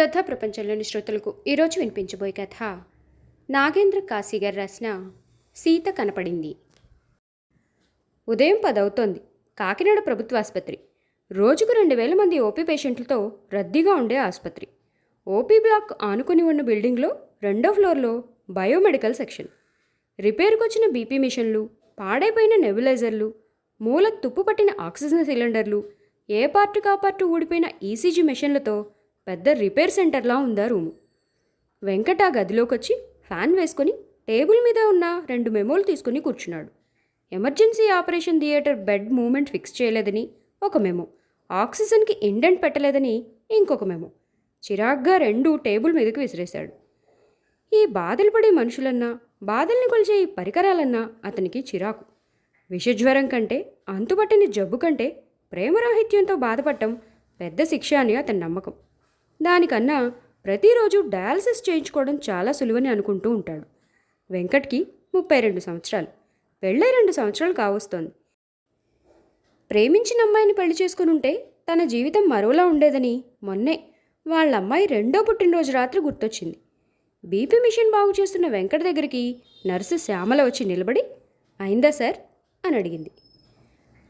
కథ ప్రపంచంలోని శ్రోతలకు ఈరోజు వినిపించబోయే కథ నాగేంద్ర కాశీ గారు రాసిన సీత కనపడింది. ఉదయం పదవుతోంది. కాకినాడ ప్రభుత్వ ఆసుపత్రి. రోజుకు రెండు వేల మంది ఓపీ పేషెంట్లతో రద్దీగా ఉండే ఆసుపత్రి. ఓపీ బ్లాక్ ఆనుకుని ఉన్న బిల్డింగ్లో రెండో ఫ్లోర్లో బయోమెడికల్ సెక్షన్. రిపేర్కి వచ్చిన బీపీ మిషన్లు పాడైపోయిన నెబులైజర్లు మూల తుప్పు పట్టిన ఆక్సిజన్ సిలిండర్లు ఏ పార్టు కా పార్టు ఊడిపోయిన ఈసీజీ మిషన్లతో పెద్ద రిపేర్ సెంటర్లా ఉందా రూము. వెంకట గదిలోకి వచ్చి ఫ్యాన్ వేసుకొని టేబుల్ మీద ఉన్న రెండు మెమోలు తీసుకుని కూర్చున్నాడు. Emergency operation theatre bed moment fix చేయలేదని ఒక మెమో. ఆక్సిజన్కి ఇండెంట్ పెట్టలేదని ఇంకొక మెమో. చిరాగ్గా రెండు టేబుల్ మీదకి విసిరేశాడు. ఈ బాధలు పడే మనుషులన్నా బాధల్ని కొలిచే ఈ పరికరాలన్నా అతనికి చిరాకు. విషజ్వరం కంటే అంతుపట్టని జబ్బు కంటే ప్రేమరాహిత్యంతో బాధపడటం పెద్ద శిక్ష అని అతని నమ్మకం. దానికన్నా ప్రతిరోజు డయాలసిస్ చేయించుకోవడం చాలా సులువని అనుకుంటూ ఉంటాడు. వెంకట్కి ముప్పై రెండు సంవత్సరాలు. పెళ్ళై రెండు సంవత్సరాలు కావస్తోంది. ప్రేమించిన అమ్మాయిని పెళ్ళి చేసుకుని ఉంటే తన జీవితం మరోలా ఉండేదని మొన్నే వాళ్ళ అమ్మాయి రెండో పుట్టినరోజు రాత్రి గుర్తొచ్చింది. బీపీ మిషన్ బాగు చేస్తున్న వెంకట దగ్గరికి నర్సు శ్యామల వచ్చి నిలబడి అయిందా సార్? అని అడిగింది.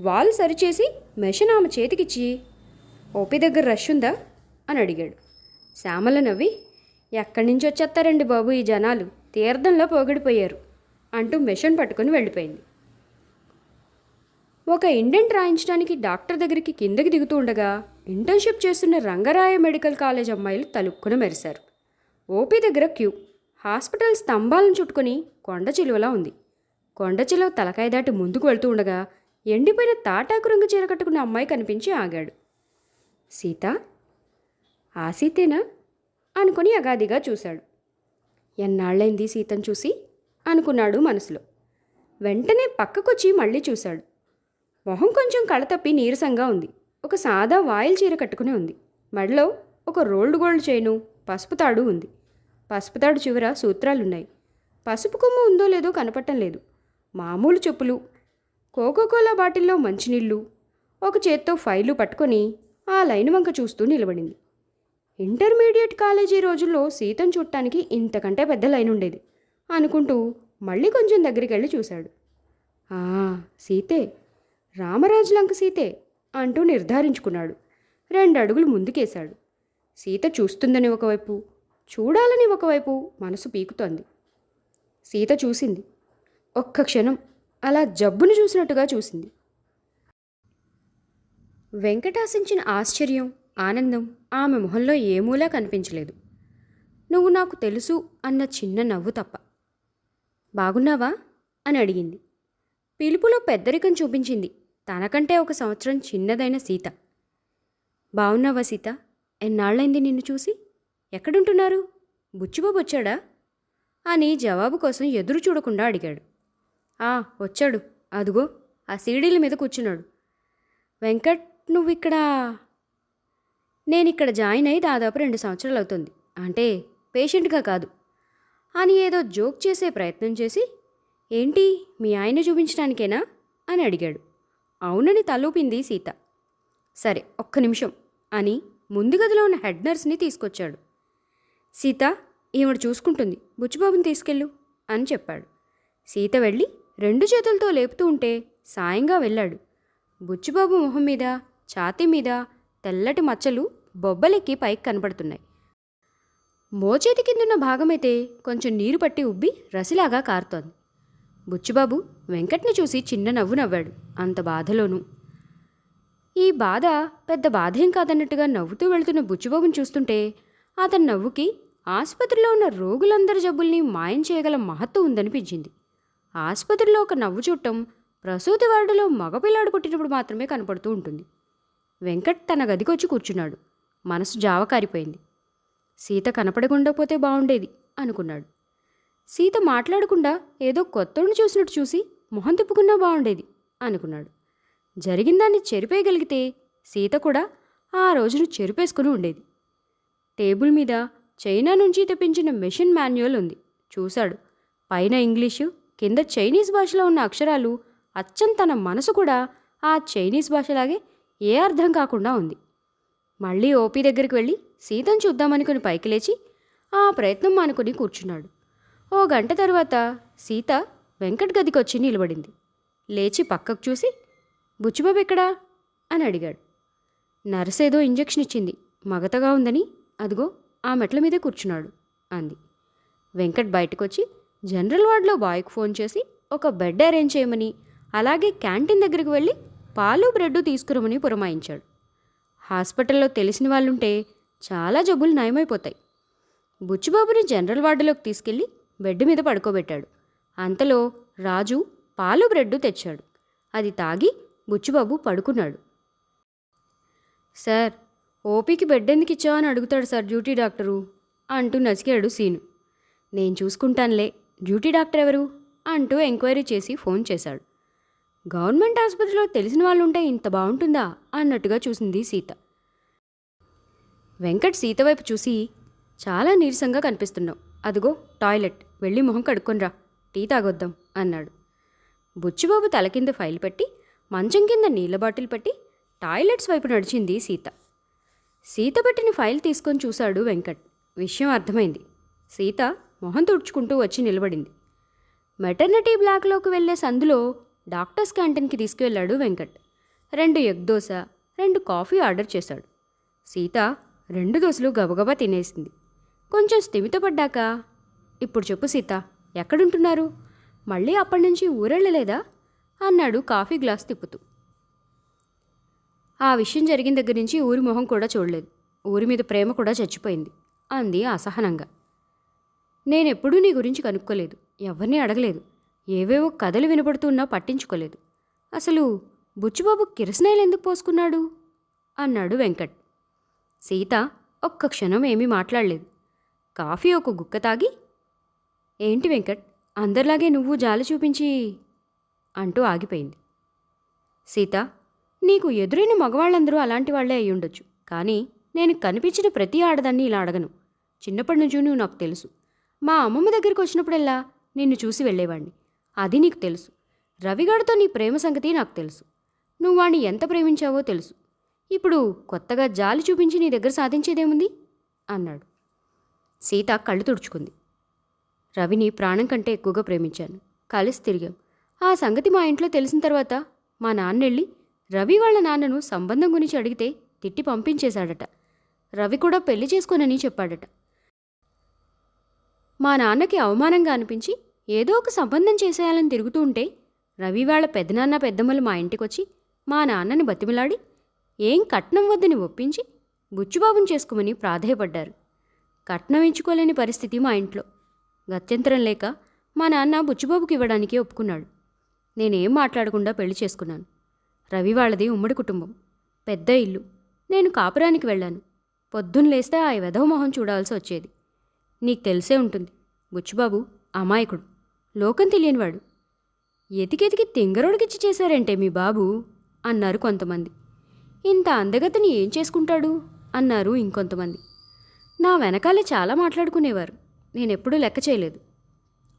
వాళ్ళు సరిచేసి మెషిన్ ఆమె చేతికిచ్చి ఓపీ దగ్గర రష్ ఉందా? అని అడిగాడు. శ్యామల నవ్వి ఎక్కడి నుంచి వచ్చేస్తారండి బాబు ఈ జనాలు? తీర్థంలో పోగిడిపోయారు అంటూ మిషన్ పట్టుకొని వెళ్ళిపోయింది. ఒక ఇండెంట్ రాయించడానికి డాక్టర్ దగ్గరికి కిందకి దిగుతూ ఉండగా ఇంటర్న్షిప్ చేస్తున్న రంగరాయ మెడికల్ కాలేజ్ అమ్మాయిలు తలుక్కున మెరిశారు. ఓపీ దగ్గర క్యూ. హాస్పిటల్ స్తంభాలను చుట్టుకొని కొండ చిలువలా ఉంది. కొండ చిలువ తలకాయ దాటి ముందుకు వెళ్తూ ఉండగా ఎండిపోయిన తాటాకు రంగు చీర కట్టుకున్న అమ్మాయి కనిపించి ఆగాడు. సీత ఆ సీతేనా అనుకుని అగాదిగా చూశాడు. ఎన్నాళ్ళైంది సీతను చూసి? అనుకున్నాడు మనసులో. వెంటనే పక్కకొచ్చి మళ్ళీ చూశాడు. మొహం కొంచెం కళతప్పి నీరసంగా ఉంది. ఒక సాదా వాయిల్ చీర కట్టుకుని ఉంది. మెడలో ఒక రోల్డ్ గోల్డ్ చైను పసుపు తాడు ఉంది. పసుపు తాడు చివర సూత్రాలున్నాయి. పసుపు కొమ్ము ఉందో లేదో కనపడటం లేదు. మామూలు చెప్పులు. కోకోకోలా బాటిల్లో మంచినీళ్ళు. ఒక చేత్తో ఫైలు పట్టుకొని ఆ లైన్ వంక చూస్తూ నిలబడింది. ఇంటర్మీడియట్ కాలేజీ రోజుల్లో సీతను చుట్టానికి ఇంతకంటే పెద్ద లైన్ ఉండేది అనుకుంటూ మళ్ళీ కొంచెం దగ్గరికి వెళ్ళి చూశాడు. ఆ సీతే రామరాజు లంక సీతే అంటూ నిర్ధారించుకున్నాడు. రెండు అడుగులు ముందుకేశాడు. సీత చూస్తుందని ఒకవైపు చూడాలని ఒకవైపు మనసు పీకుతోంది. సీత చూసింది. ఒక్క క్షణం అలా జబ్బును చూసినట్టుగా చూసింది. వెంకటాశించిన ఆశ్చర్యం ఆనందం ఆమె మొహంలో ఏమూలా కనిపించలేదు. నువ్వు నాకు తెలుసు అన్న చిన్న నవ్వు తప్ప. బాగున్నావా? అని అడిగింది. పిలుపులో పెద్దరికం చూపించింది. తనకంటే ఒక సంవత్సరం చిన్నదైన సీత. బాగున్నావా సీత? ఎన్నాళ్ళైంది నిన్ను చూసి? ఎక్కడుంటున్నారు? బుచ్చిబాబు వచ్చాడా అని జవాబు కోసం ఎదురు చూడకుండా అడిగాడు. ఆ వచ్చాడు. అదుగో ఆ సీడీల మీద కూర్చున్నాడు. వెంకట్ నువ్వు ఇక్కడ నేను ఇక్కడ జాయిన్ అయి దాదాపు రెండు సంవత్సరాలు అవుతుంది అంటే పేషెంట్గా కాదు. అని ఏదో జోక్ చేసే ప్రయత్నం చేసి ఏంటి మీ ఆయన చూపించడానికేనా? అని అడిగాడు. అవునని తలూపింది సీత. సరే ఒక్క నిమిషం అని ముందు గదిలో ఉన్న హెడ్ నర్స్ని తీసుకొచ్చాడు. సీత ఈవిడ చూసుకుంటుంది. బుచ్చిబాబుని తీసుకెళ్ళు అని చెప్పాడు. సీత వెళ్ళి రెండు చేతులతో లేపుతూ ఉంటే సాయంగా వెళ్ళాడు. బుచ్చిబాబు మొహం మీద ఛాతీ మీద తెల్లటి మచ్చలు బొబ్బలెక్కి పైకి కనపడుతున్నాయి మోచేతి కిందున్న భాగమైతే కొంచెం నీరు పట్టి ఉబ్బి రసిలాగా కారుతోంది. బుచ్చిబాబు వెంకట్ని చూసి చిన్న నవ్వు నవ్వాడు. అంత బాధలోనూ. ఈ బాధ పెద్ద బాధ ఏం కాదన్నట్టుగా నవ్వుతూ వెళుతున్న బుచ్చిబాబుని చూస్తుంటే అతని నవ్వుకి ఆసుపత్రిలో ఉన్న రోగులందరి జబ్బుల్ని మాయం చేయగల మహత్వం ఉందనిపించింది. ఆసుపత్రిలో ఒక నవ్వు చూడటం ప్రసూతి వార్డులో మగపిల్లాడు పుట్టినప్పుడు మాత్రమే కనపడుతూ ఉంటుంది. వెంకట్ తన గదికొచ్చి కూర్చున్నాడు. మనసు జావకారిపోయింది సీత కనపడకుండా పోతే బాగుండేది అనుకున్నాడు. సీత మాట్లాడకుండా ఏదో కొత్తోడిని చూసినట్టు చూసి మొహం తిప్పుకున్నా బాగుండేది అనుకున్నాడు. జరిగిందాన్ని చెరిపేయగలిగితే సీత కూడా ఆ రోజును చెరిపేసుకుని ఉండేది. టేబుల్ మీద చైనా నుంచి తెప్పించిన మెషిన్ మాన్యువల్ ఉంది. చూశాడు. పైన ఇంగ్లీషు కింద చైనీస్ భాషలో ఉన్న అక్షరాలు అచ్చం తన మనసు కూడా ఆ చైనీస్ భాషలాగే ఏ అర్థం కాకుండా ఉంది. మళ్ళీ ఓపీ దగ్గరికి వెళ్ళి సీతను చూద్దామనుకుని పైకి లేచి ఆ ప్రయత్నం మానుకొని కూర్చున్నాడు. ఓ గంట తర్వాత సీత వెంకట్ గదికొచ్చి నిలబడింది. లేచి పక్కకు చూసి బుచ్చిబాబు ఎక్కడా? అని అడిగాడు. నర్స్ ఏదో ఇంజెక్షన్ ఇచ్చింది. మగతగా ఉందని అదిగో ఆ మెట్ల మీదే కూర్చున్నాడు అంది. వెంకట్ బయటకొచ్చి జనరల్ వార్డులో బాయ్కి ఫోన్ చేసి ఒక బెడ్ అరేంజ్ చేయమని అలాగే క్యాంటీన్ దగ్గరికి వెళ్ళి పాలు బ్రెడ్ తీసుకురమని పురమాయించాడు. హాస్పిటల్లో తెలిసిన వాళ్ళుంటే చాలా జబ్బులు నయమైపోతాయి. బుచ్చిబాబుని జనరల్ వార్డులోకి తీసుకెళ్ళి బెడ్ మీద పడుకోబెట్టాడు. అంతలో రాజు పాలు బ్రెడ్ తెచ్చాడు. అది తాగి బుచ్చిబాబు పడుకున్నాడు. సార్ ఓపీకి బెడ్ ఎందుకు ఇచ్చావు అని అడుగుతాడు సార్ డ్యూటీ డాక్టరు అంటూ నసికాడు సీను. నేను చూసుకుంటానులే డ్యూటీ డాక్టర్ ఎవరు అంటూ ఎంక్వైరీ చేసి ఫోన్ చేశాడు. గవర్నమెంట్ ఆసుపత్రిలో తెలిసిన వాళ్ళు ఉంటే ఇంత బాగుంటుందా అన్నట్టుగా చూసింది సీత. వెంకట్ సీత వైపు చూసి చాలా నీరసంగా కనిపిస్తున్నావు. అదిగో టాయిలెట్. వెళ్ళి మొహం కడుక్కొనిరా టీ తాగొద్దాం అన్నాడు. బుచ్చిబాబు తల కింద ఫైల్ పెట్టి మంచం కింద నీళ్ళ బాటిల్ పెట్టి టాయిలెట్స్ వైపు నడిచింది సీత. సీత పెట్టిన ఫైల్ తీసుకొని చూశాడు వెంకట్. విషయం అర్థమైంది. సీత మొహం తుడుచుకుంటూ వచ్చి నిలబడింది. మెటర్నిటీ బ్లాక్లోకి వెళ్ళే సందులో డాక్టర్స్ క్యాంటీన్కి తీసుకువెళ్ళాడు వెంకట్. రెండు ఎగ్ దోశ రెండు కాఫీ ఆర్డర్ చేశాడు. సీత రెండు దోశలు గబగబా తినేసింది. కొంచెం స్థిమితపడ్డాక ఇప్పుడు చెప్పు సీత ఎక్కడుంటున్నారు? మళ్ళీ అప్పటి నుంచి ఊరెళ్ళలేదా? అన్నాడు కాఫీ గ్లాస్ తిప్పుతూ. ఆ విషయం జరిగిన దగ్గర నుంచి ఊరి మొహం కూడా చూడలేదు. ఊరి మీద ప్రేమ కూడా చచ్చిపోయింది అంది అసహనంగా. నేనెప్పుడూ నీ గురించి కనుక్కోలేదు. ఎవరిని అడగలేదు. ఏవేవో కథలు వినపడుతున్నా పట్టించుకోలేదు. అసలు బుచ్చిబాబు కిరసనాయిలు ఎందుకు పోసుకున్నాడు? అన్నాడు వెంకట్. సీత ఒక్క క్షణం ఏమీ మాట్లాడలేదు. కాఫీ ఒక గుక్క తాగి ఏంటి వెంకట్ అందరిలాగే నువ్వు జాలి చూపించి అంటూ ఆగిపోయింది. సీత నీకు ఎదురైన మగవాళ్ళందరూ అలాంటి వాళ్ళే అయ్యుండొచ్చు కానీ నేను కనిపించిన ప్రతి ఆడదాన్ని ఇలా అడగను. చిన్నప్పటి నుంచి నువ్వు నాకు తెలుసు. మా అమ్మమ్మ దగ్గరికి వచ్చినప్పుడల్లా నిన్ను చూసి వెళ్ళేవాడిని అది నీకు తెలుసు. రవిగాడితో నీ ప్రేమ సంగతి నాకు తెలుసు. నువ్వు వాణ్ణి ఎంత ప్రేమించావో తెలుసు. ఇప్పుడు కొత్తగా జాలి చూపించి నీ దగ్గర సాధించేదేముంది? అన్నాడు. సీత కళ్ళు తుడుచుకుంది. రవిని ప్రాణం కంటే ఎక్కువగా ప్రేమించాను. కలిసి తిరిగాం. ఆ సంగతి మా ఇంట్లో తెలిసిన తర్వాత మా నాన్నెళ్ళి రవి వాళ్ళ నాన్నను సంబంధం గురించి అడిగితే తిట్టి పంపించేశాడట. రవి కూడా పెళ్ళి చేసుకోనని చెప్పాడట. మా నాన్నకి అవమానంగా అనిపించి ఏదో ఒక సంబంధం చేసేయాలని తిరుగుతూ ఉంటే రవి వాళ్ళ పెద్దనాన్న పెద్దమ్మలు మా ఇంటికొచ్చి మా నాన్నని బతిమిలాడి ఏం కట్నం వద్దని ఒప్పించి బుచ్చుబాబుని చేసుకోమని ప్రాధేయపడ్డారు. కట్నం ఎంచుకోలేని పరిస్థితి మా ఇంట్లో. గత్యంతరం లేక మా నాన్న బుచ్చుబాబుకి ఇవ్వడానికి ఒప్పుకున్నాడు. నేనేం మాట్లాడకుండా పెళ్ళి చేసుకున్నాను. రవి వాళ్ళది ఉమ్మడి కుటుంబం. పెద్ద ఇల్లు. నేను కాపురానికి వెళ్ళాను. పొద్దున్న లేస్తే ఆ వెధవ మొహం చూడాల్సి వచ్చేది. నీకు తెలిసే ఉంటుంది. బుచ్చుబాబు అమాయకుడు. లోకం తెలియనివాడు. ఎతికెతికి తింగరోడికిచ్చి చేశారంటే మీ బాబు అన్నారు కొంతమంది. ఇంత అందగతిని ఏం చేసుకుంటాడు? అన్నారు ఇంకొంతమంది. నా వెనకాలే చాలా మాట్లాడుకునేవారు. నేనెప్పుడూ లెక్క చేయలేదు.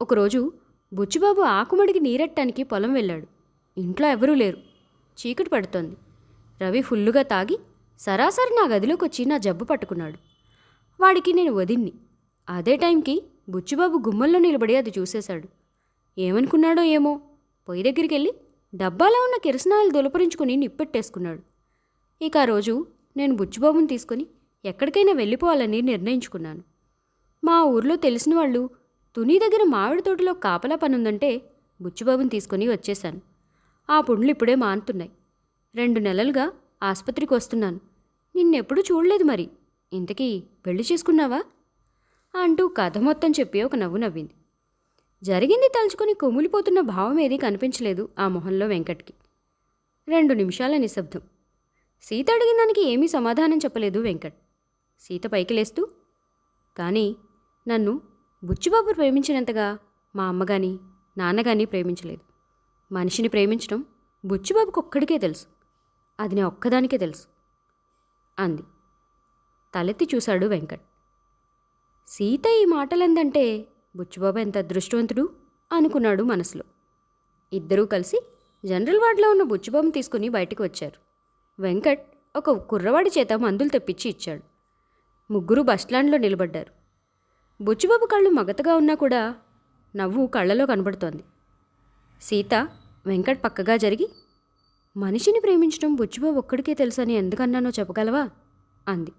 ఒకరోజు బుచ్చిబాబు ఆకుమడికి నీరెట్టడానికి పొలం వెళ్ళాడు. ఇంట్లో ఎవరూ లేరు. చీకటి పడుతోంది. రవి ఫుల్లుగా తాగి సరాసరి నా గదిలోకి వచ్చి నా జబ్బు పట్టుకున్నాడు. వాడికి నేను వదిన్ని. అదే టైంకి బుచ్చిబాబు గుమ్మల్లో నిలబడి అది చూసేశాడు. ఏమనుకున్నాడో ఏమో. పొయ్యి దగ్గరికి వెళ్ళి డబ్బాలో ఉన్న కిరసనాయిలు దులపరించుకుని నిప్పెట్టేసుకున్నాడు. ఇక ఆ రోజు నేను బుచ్చిబాబుని తీసుకొని ఎక్కడికైనా వెళ్ళిపోవాలని నిర్ణయించుకున్నాను. మా ఊర్లో తెలిసిన వాళ్ళు తుని దగ్గర మామిడి తోటలో కాపలా పనుందంటే బుచ్చిబాబుని తీసుకొని వచ్చేశాను. ఆ పుండ్లు ఇప్పుడే మానుతున్నాయి. రెండు నెలలుగా ఆసుపత్రికి వస్తున్నాను. నిన్నెప్పుడు చూడలేదు మరి. ఇంతకీ పెళ్ళి చేసుకున్నావా? అంటూ కథ మొత్తం చెప్పి ఒక నవ్వు నవ్వింది. జరిగింది తలుచుకొని కుమిలిపోతున్న భావం ఏదీ కనిపించలేదు ఆ మొహంలో వెంకట్కి. రెండు నిమిషాల నిశ్శబ్దం. సీత అడిగిన దానికి ఏమీ సమాధానం చెప్పలేదు వెంకట్. సీత పైకి లేస్తూ కానీ నన్ను బుచ్చిబాబు ప్రేమించినంతగా మా అమ్మగాని నాన్నగాని ప్రేమించలేదు. మనిషిని ప్రేమించడం బుచ్చిబాబుకు ఒక్కడికే తెలుసు. అది నా ఒక్కదానికే తెలుసు. అంది. తలెత్తి చూశాడు వెంకట్. సీత ఈ మాటలందంటే బుచ్చిబాబు ఎంత అదృష్టవంతుడు? అనుకున్నాడు మనసులో. ఇద్దరూ కలిసి జనరల్ వార్డులో ఉన్న బుచ్చిబాబుని తీసుకుని బయటికి వచ్చారు. వెంకట్ ఒక కుర్రవాడి చేత మందులు తెప్పించి ఇచ్చాడు. ముగ్గురు బస్టాండ్లో నిలబడ్డారు. బుచ్చిబాబు కళ్ళు మగతగా ఉన్నా కూడా నవ్వు కళ్ళలో కనబడుతోంది. సీత వెంకట్ పక్కగా జరిగి మనిషిని ప్రేమించడం బుచ్చిబాబు ఒక్కడికే తెలుసని ఎందుకన్నానో చెప్పగలవా? అంది.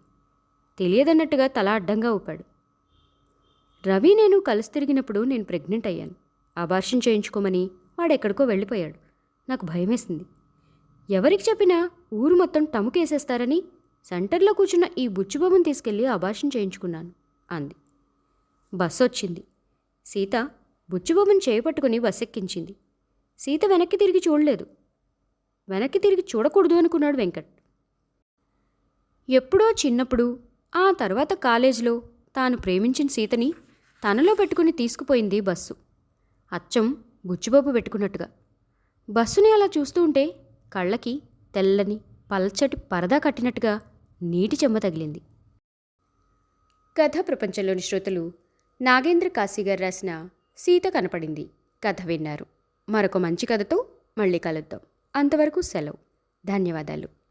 తెలియదన్నట్టుగా తల అడ్డంగా ఊపాడు. రవి నేను కలిసి తిరిగినప్పుడు నేను ప్రెగ్నెంట్ అయ్యాను. అబార్షన్ చేయించుకోమని వాడెక్కడికో వెళ్ళిపోయాడు. నాకు భయమేసింది. ఎవరికి చెప్పినా ఊరు మొత్తం టముకేసేస్తారని సెంటర్లో కూర్చున్న ఈ బుచ్చిబాబుని తీసుకెళ్ళి అబార్షన్ చేయించుకున్నాను అంది. బస్సు వచ్చింది సీత బుచ్చిబాబుని చేపట్టుకుని బస్సు ఎక్కించింది సీత వెనక్కి తిరిగి చూడలేదు. వెనక్కి తిరిగి చూడకూడదు అనుకున్నాడు వెంకట్. ఎప్పుడో చిన్నప్పుడు ఆ తర్వాత కాలేజీలో తాను ప్రేమించిన సీతని తనలో పెట్టుకుని తీసుకుపోయింది బస్సు. అచ్చం బుచ్చిబాబు పెట్టుకున్నట్టుగా. బస్సుని అలా చూస్తూ ఉంటే కళ్ళకి తెల్లని పల్చటి పరదా కట్టినట్టుగా నీటి చెమ్మ తగిలింది. కథ ప్రపంచంలోని శ్రోతలు నాగేంద్ర కాశీగారు రాసిన సీత కనపడింది కథ విన్నారు. మరొక మంచి కథతో మళ్ళీ కలుద్దాం. అంతవరకు సెలవు. ధన్యవాదాలు.